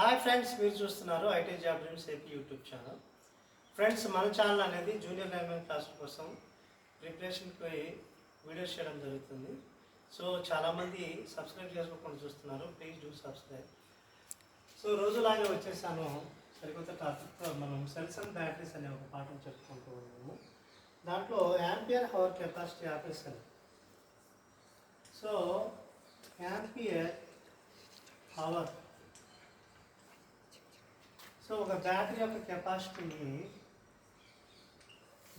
Hi friends మీరు చూస్తున్నారు IT job dreams AP YouTube channel. Friends మన ఛానల్ అనేది జూనియర్ లైన్మెన్ క్లాసుల కోసం ప్రిపరేషన్కి వీడియోస్ చేయడం జరుగుతుంది. సో చాలామంది సబ్స్క్రైబ్ చేసుకోకుండా చూస్తున్నారు ప్లీజ్ డూ సబ్స్క్రైబ్. సో రోజులాగే వచ్చేసాను. సరికొత్త టాపిక్ మనం సెల్స్ అండ్ బ్యాటరీస్ అనే ఒక పాఠం చెప్పుకుంటూ ఉన్నాము. దాంట్లో యాంపియర్ హవర్ కెపాసిటీ ఆఫీస్ అని సో యాంపియర్ హవర్ సో ఒక బ్యాటరీ యొక్క కెపాసిటీని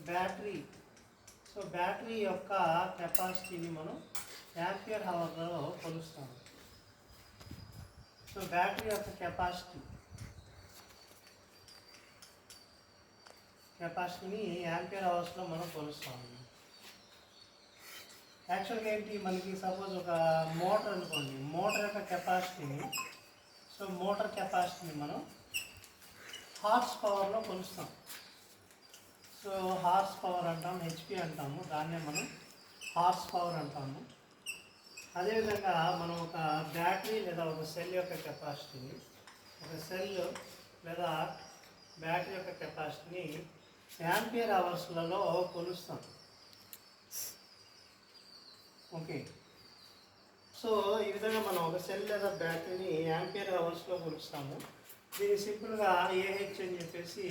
బ్యాటరీ సో బ్యాటరీ యొక్క కెపాసిటీని మనం యాంపియర్ హవర్లో కొలుస్తాము. సో బ్యాటరీ యొక్క కెపాసిటీ కెపాసిటీని యాంపియర్ అవర్స్లో మనం కొలుస్తాము. యాక్చువల్గా ఏంటి మనకి సపోజ్ ఒక మోటార్ అనుకోండి మోటార్ యొక్క కెపాసిటీని సో మోటార్ కెపాసిటీని మనం హార్స్ పవర్లో కొలుస్తాం. సో హార్స్ పవర్ అంటాం హెచ్పి అంటాము. దాన్నే మనం హార్స్ పవర్ అంటాము. అదేవిధంగా మనం ఒక బ్యాటరీ లేదా ఒక సెల్ యొక్క కెపాసిటీని ఒక సెల్ లేదా బ్యాటరీ యొక్క కెపాసిటీని యాంపియర్ అవర్స్లలో కొలుస్తాం. ఓకే. సో ఈ విధంగా మనం ఒక సెల్ లేదా బ్యాటరీని యాంపియర్ అవర్స్లో కొలుస్తాము. దీన్ని సింపుల్గా ఏహెచ్ అని చెప్పేసి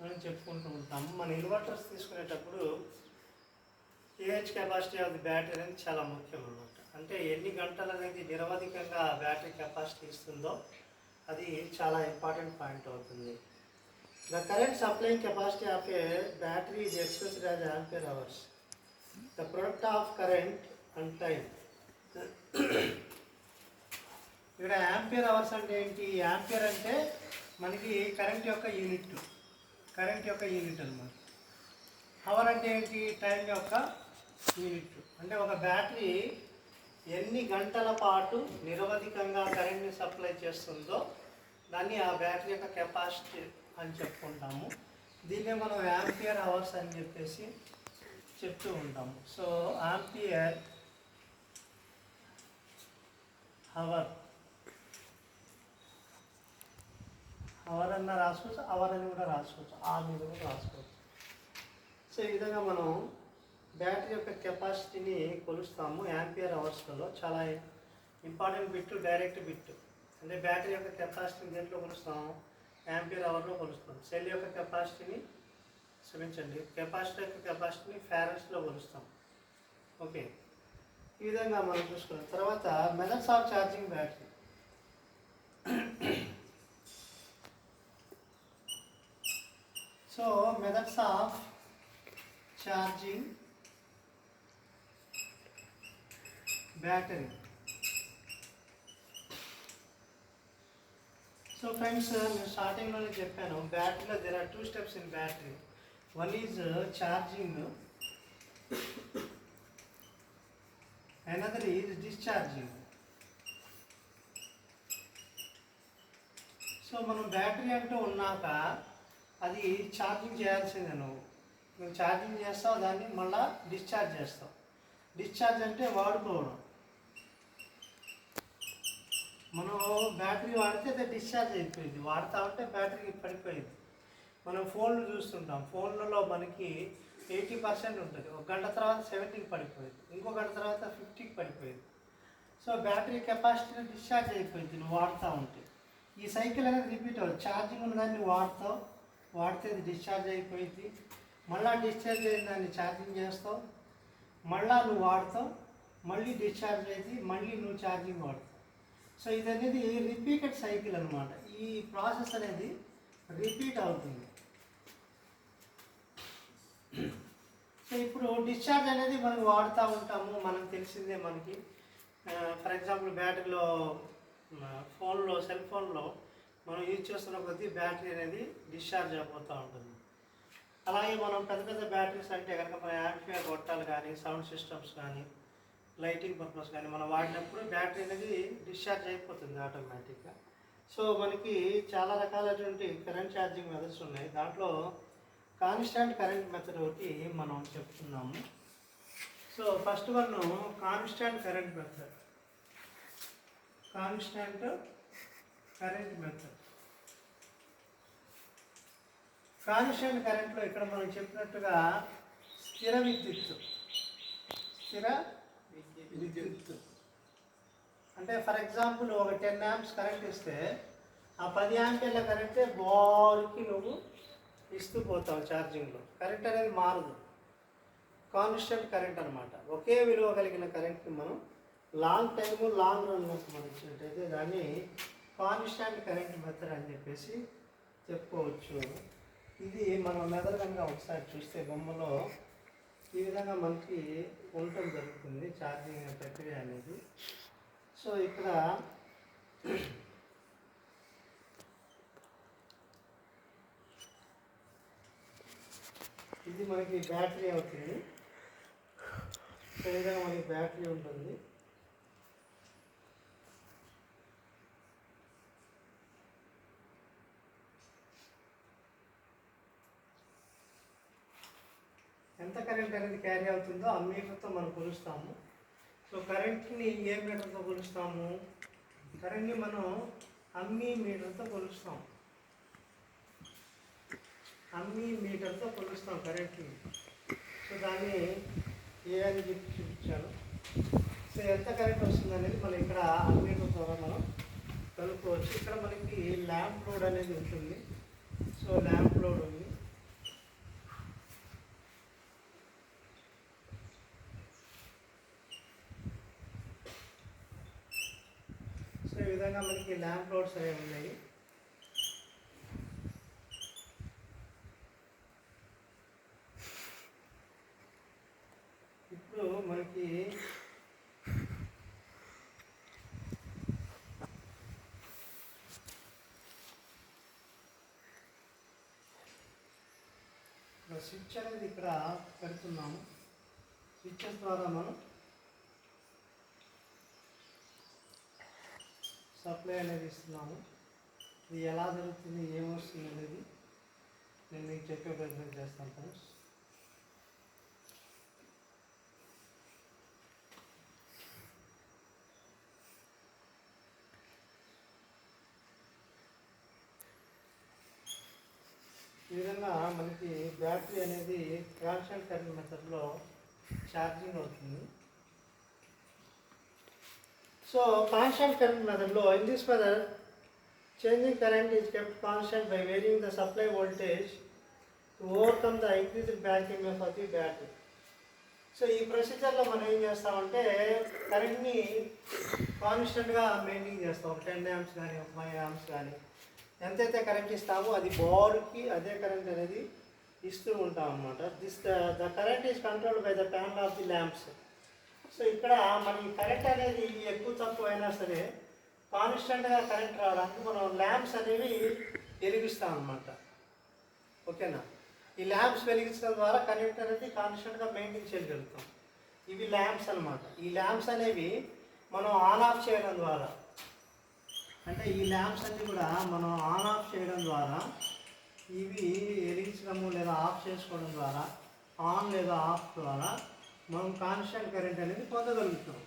మనం చెప్పుకుంటూ ఉంటాం. మన ఇన్వర్టర్స్ తీసుకునేటప్పుడు AH capacity of the battery అనేది చాలా ముఖ్యం అన్నమాట. అంటే ఎన్ని గంటలు అనేది నిరవధికంగా బ్యాటరీ కెపాసిటీ ఇస్తుందో అది చాలా ఇంపార్టెంట్ పాయింట్ అవుతుంది. The current supplying capacity of a battery is expressed as ampere hours the product of current and time ఇక్కడ యాంపియర్ అవర్స్ అంటే ఏంటి? యాంపియర్ అంటే మనకి కరెంట్ యొక్క యూనిట్. కరెంట్ యొక్క యూనిట్ అన్నమాట. అవర్ అంటే ఏంటి? టైం యొక్క యూనిట్. అంటే ఒక బ్యాటరీ ఎన్ని గంటల పాటు నిరవధికంగా కరెంట్ని సప్లై చేస్తుందో దాన్ని ఆ బ్యాటరీ యొక్క కెపాసిటీ అని చెప్పుకుంటాము. దీన్నే మనం యాంపియర్ అవర్స్ అని చెప్పేసి చెప్తూ ఉంటాము. So ampere hour. అవర్ అన్న రాసుకోవచ్చు అవర్ అని కూడా రాసుకోవచ్చు ఆ మీద కూడా రాసుకోవచ్చు. సో ఈ విధంగా మనం బ్యాటరీ యొక్క కెపాసిటీని కొలుస్తాము యాంపియర్ అవర్స్లలో. చాలా ఇంపార్టెంట్ బిట్ డైరెక్ట్ బిట్. అంటే బ్యాటరీ యొక్క కెపాసిటీని దేంట్లో కొలుస్తాము? యాంపియర్ అవర్లో కొలుస్తాం సెల్ యొక్క కెపాసిటీని క్షమించండి కెపాసిటీ యొక్క కెపాసిటీని ఫ్యారెన్స్లో కొలుస్తాం ఓకే. ఈ విధంగా మనం చూసుకున్నాం. తర్వాత methods of charging battery. So methods of charging battery. So friends నేను స్టార్టింగ్లోనే చెప్పాను బ్యాటరీలో there are two steps in battery one is charging another is discharging so మనం బ్యాటరీ అంటూ ఉన్నాక అది ఛార్జింగ్ చేయాల్సిందే నువ్వు. నువ్వు ఛార్జింగ్ చేస్తావు దాన్ని మళ్ళా డిశ్చార్జ్ చేస్తావు. డిశ్చార్జ్ అంటే వాడుకోవడం. మనం బ్యాటరీ వాడితే అది డిశ్చార్జ్ అయిపోయింది. వాడుతూ ఉంటే బ్యాటరీ పడిపోయింది. మనం ఫోన్లు చూస్తుంటాం. ఫోన్లలో మనకి ఎయిటీ పర్సెంట్ ఉంటుంది. ఒక గంట తర్వాత సెవెంటీకి పడిపోయింది. ఇంకో గంట తర్వాత ఫిఫ్టీకి పడిపోయింది. సో బ్యాటరీ కెపాసిటీ డిశ్చార్జ్ అయిపోయింది నువ్వు వాడుతూ ఉంటే. ఈ సైకిల్ అనేది రిపీట్ అవ్వదు. ఛార్జింగ్ ఉన్నదాన్ని వాడతావు. వాడితే డిశ్చార్జ్ అయిపోయింది. మళ్ళీ డిశ్చార్జ్ అయిన దాన్ని ఛార్జింగ్ చేస్తావు. మళ్ళీ నువ్వు వాడతావు. మళ్ళీ డిశ్చార్జ్ అయింది. మళ్ళీ నువ్వు ఛార్జింగ్ వాడతావు. సో ఇది అనేది రిపీటెడ్ సైకిల్ అనమాట ఈ ప్రాసెస్ అనేది రిపీట్ అవుతుంది. సో ఇప్పుడు డిశ్చార్జ్ అనేది మనం వాడుతూ ఉంటాము. మనకు తెలిసిందే మనకి. ఫర్ ఎగ్జాంపుల్ బ్యాటరీలో ఫోన్లో సెల్ ఫోన్లో మనం యూజ్ చేస్తున్న కొద్దీ బ్యాటరీ అనేది డిశ్చార్జ్ అయిపోతూ ఉంటుంది. అలాగే మనం పెద్ద పెద్ద బ్యాటరీస్ అంటే కనుక మన యాంప్లిఫైర్ గొట్టాలు కానీ సౌండ్ సిస్టమ్స్ కానీ లైటింగ్ పర్పస్ కానీ మనం వాడినప్పుడు బ్యాటరీ అనేది డిశ్చార్జ్ అయిపోతుంది ఆటోమేటిక్గా సో మనకి చాలా రకాలైనటువంటి కరెంట్ ఛార్జింగ్ మెథడ్స్ ఉన్నాయి. దాంట్లో కాన్స్టాంట్ కరెంట్ మెథడ్ ఒకటి మనం చెప్తున్నాము. So first one constant current method constant current method. Transition కరెంట్లో ఇక్కడ మనం చెప్పినట్టుగా స్థిర విద్యుత్తు. స్థిర విద్యుత్తు. అంటే ఫర్ ఎగ్జాంపుల్ ఒక టెన్ యాంప్స్ కరెంట్ ఇస్తే ఆ పది యాంపీర్ల కరెంటే బోర్కి నువ్వు ఇస్తూ పోతావు ఛార్జింగ్లో. కరెంట్ అనేది మారదు. కాన్స్టెంట్ కరెంట్ అనమాట ఒకే విలువ కలిగిన కరెంట్ని మనం లాంగ్ టైము లాంగ్ రన్లోకి మనం ఇచ్చినట్టయితే దాన్ని కాన్స్టాంట్ కరెంట్ మెథడ్ అని చెప్పేసి చెప్పుకోవచ్చు. ఇది మనం మెథడ్ ఒకసారి చూస్తే బొమ్మలో ఈ విధంగా మనకి ఉండటం జరుగుతుంది ఛార్జింగ్ ప్రక్రియ అనేది. సో ఇక్కడ ఇది మనకి బ్యాటరీ అవుతుంది. సో ఈ విధంగా మనకి బ్యాటరీ ఉంటుంది. ఎంత కరెంట్ అనేది క్యారీ అవుతుందో ఆ మీటర్తో మనం కొలుస్తాము. సో కరెంట్ని ఏ మీటర్తో కొలుస్తాము? కరెంట్ని మనం అమ్మీ మీటర్తో కొలుస్తాం. అమ్మీ మీటర్తో కొలుస్తాం కరెంట్ని సో దాన్ని ఏ అని చెప్పి చూపించాను. సో ఎంత కరెంట్ వస్తుంది అనేది మనం ఇక్కడ అమ్మీటర్ ద్వారా మనం కలుపుకోవచ్చు ఇక్కడ మనకి ల్యాంప్ లోడ్ అనేది ఉంటుంది. సో ల్యాంప్ లోడ్ ఉంది సో ఈ విధంగా మనకి ల్యాంప్ లోడ్స్ అనేవి ఉన్నాయి. ఇప్పుడు మనకి స్విచ్ అనేది ఇక్కడ పెడుతున్నాము. స్విచ్చెస్ ద్వారా మనం సప్లై అనేది ఇస్తున్నాము. ఇది ఎలా జరుగుతుంది ఏమొస్తుంది అనేది నేను మీకు చెప్పే ప్రయత్నం చేస్తాను ఫ్రెండ్స్ ఈ విధంగా మనకి బ్యాటరీ అనేది కాన్స్టెంట్ కరెంట్ మెథడ్లో ఛార్జింగ్ అవుతుంది. సో కాన్స్టెంట్ కరెంట్ మెథడ్లో in this method changing current is kept constant by varying the supply voltage to overcome the increase back EMF of the battery so ఈ ప్రొసీజర్లో మనం ఏం చేస్తామంటే కరెంట్ని కాన్స్టెంట్గా మెయింటైన్ చేస్తాం. ఒక టెన్ యామ్స్ కానీ ఒక ఫైవ్ యామ్స్ కానీ ఎంతైతే కరెంట్ ఇస్తామో అది బార్కి అదే కరెంట్ అనేది ఇస్తూ ఉంటాం అనమాట this the the current is control by the panel of the lamps so ఇక్కడ మనకి కరెంట్ అనేది తక్కువ అయినా సరే కాన్స్టెంట్గా కరెంట్ రావడానికి మనం ల్యాంప్స్ అనేవి వెలిగిస్తాం అనమాట ఓకేనా? ఈ ల్యాంప్స్ వెలిగించడం ద్వారా కరెంట్ అనేది కాన్స్టెంట్గా మెయింటైన్ చేయగలుగుతాం. ఇవి ల్యాంప్స్ అన్నమాట. ఈ ల్యాంప్స్ అనేవి మనం ఆన్ ఆఫ్ చేయడం ద్వారా అంటే ఈ ల్యాంప్స్ అన్ని కూడా మనం ఆన్ ఆఫ్ చేయడం ద్వారా ఇవి వెలిగించడము లేదా ఆఫ్ చేసుకోవడం ద్వారా ఆన్ లేదా ఆఫ్ ద్వారా మనం కాన్స్టెంట్ కరెంట్ అనేది పొందగలుగుతాం.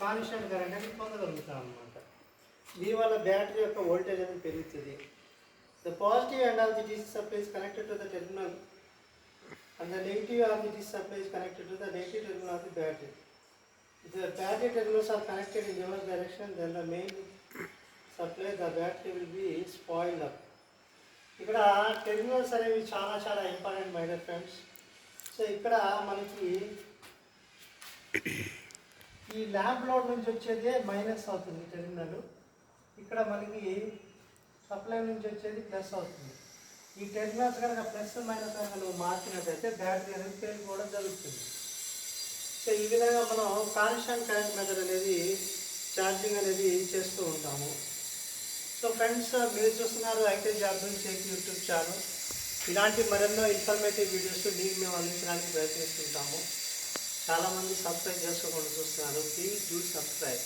కాన్స్టెంట్ కరెంట్ అనేది పొందగలుగుతాం అనమాట దీని వల్ల బ్యాటరీ యొక్క వోల్టేజ్ అనేది పెరుగుతుంది. The positive and of the DC supplies connected to the terminal and the negative of the DC supplies connected to the negative terminal of the battery the battery terminals are connected in your direction then the main supply the battery will be spoil up ఇక్కడ terminals అనేవి చాలా చాలా important minor friends so ఇక్కడ మనకి ఈ lamp load నుంచి వచ్చేదే minus అవుతుంది టెర్మినల్. ఇక్కడ మనకి సప్లై నుంచి వచ్చేది ప్లస్ అవుతుంది. ఈ టెర్మినల్స్ కనుక ప్లస్ మైనస్ కనుక నువ్వు మార్చినట్టయితే బ్యాటరీ అనేది పేరుకోవడం జరుగుతుంది. సో ఈ విధంగా మనం కాన్స్టెంట్ కరెంట్ మెథడ్ అనేది ఛార్జింగ్ అనేది చేస్తూ ఉంటాము. సో ఫ్రెండ్స్ మీరు చూస్తున్నారు అయితే జాబ్ని చేసి యూట్యూబ్ ఛానల్. ఇలాంటి మరెన్నో ఇన్ఫర్మేటివ్ వీడియోస్ మీకు మేము అందించడానికి ప్రయత్నిస్తుంటాము. చాలామంది సబ్స్క్రైబ్ చేసుకోకుండా చూస్తున్నారు. Please do subscribe